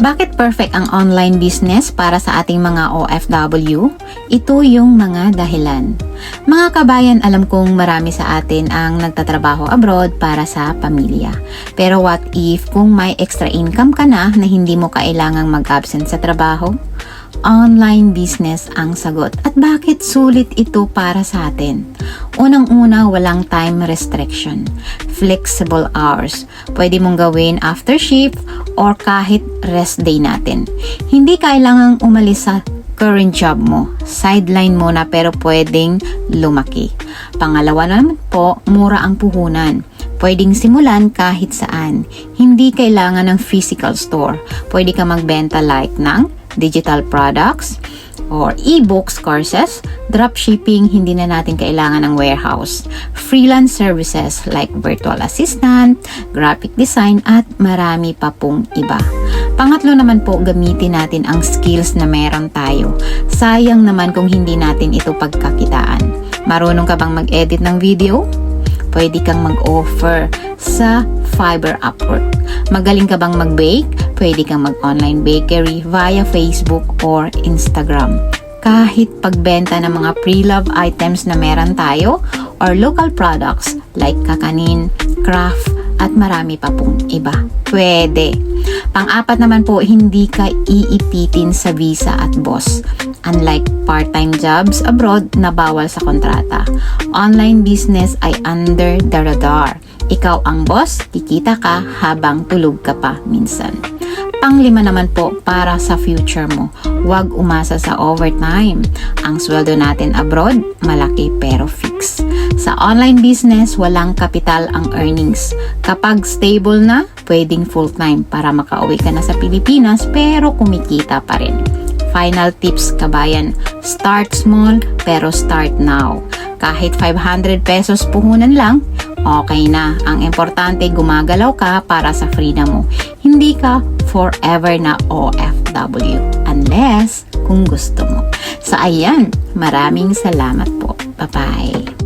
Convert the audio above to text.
Bakit perfect ang online business para sa ating mga OFW? Ito yung mga dahilan. Mga kabayan, alam kong marami sa atin ang nagtatrabaho abroad para sa pamilya. Pero what if kung may extra income ka na na hindi mo kailangang mag-absent sa trabaho? Online business ang sagot. At bakit sulit ito para sa atin? Unang-una, walang time restriction. Flexible hours. Pwede mong gawin after shift or kahit rest day natin. Hindi kailangang umalis sa current job mo. Sideline mo na pero pwedeng lumaki. Pangalawa naman po, mura ang puhunan. Pwedeng simulan kahit saan. Hindi kailangan ng physical store. Pwede ka magbenta like ng digital products, or e-books courses, dropshipping, hindi na natin kailangan ng warehouse, freelance services like virtual assistant, graphic design, at marami pa pong iba. Pangatlo naman po, gamitin natin ang skills na meron tayo. Sayang naman kung hindi natin ito pagkakitaan. Marunong ka bang mag-edit ng video? Pwede kang mag-offer sa Fiverr Upwork. Magaling ka bang mag-bake? Pwede kang mag-online bakery via Facebook or Instagram. Kahit pagbenta ng mga pre-love items na meron tayo or local products like kakanin, craft, at marami pa pong iba. Pwede. Pang-apat naman po, hindi ka iipitin sa visa at boss. Unlike part-time jobs abroad na bawal sa kontrata. Online business ay under the radar. Ikaw ang boss, kikita ka habang tulog ka pa minsan. Panglima naman po para sa future mo. Huwag umasa sa overtime. Ang sweldo natin abroad, malaki pero fix. Sa online business, walang kapital ang earnings. Kapag stable na, pwedeng full-time para makauwi ka na sa Pilipinas pero kumikita pa rin. Final tips kabayan, start small pero start now. Kahit 500 pesos puhunan lang, okay na. Ang importante gumagalaw ka para sa freedom mo. Hindi ka forever na OFW unless kung gusto mo. So ayan, maraming salamat po. Bye-bye.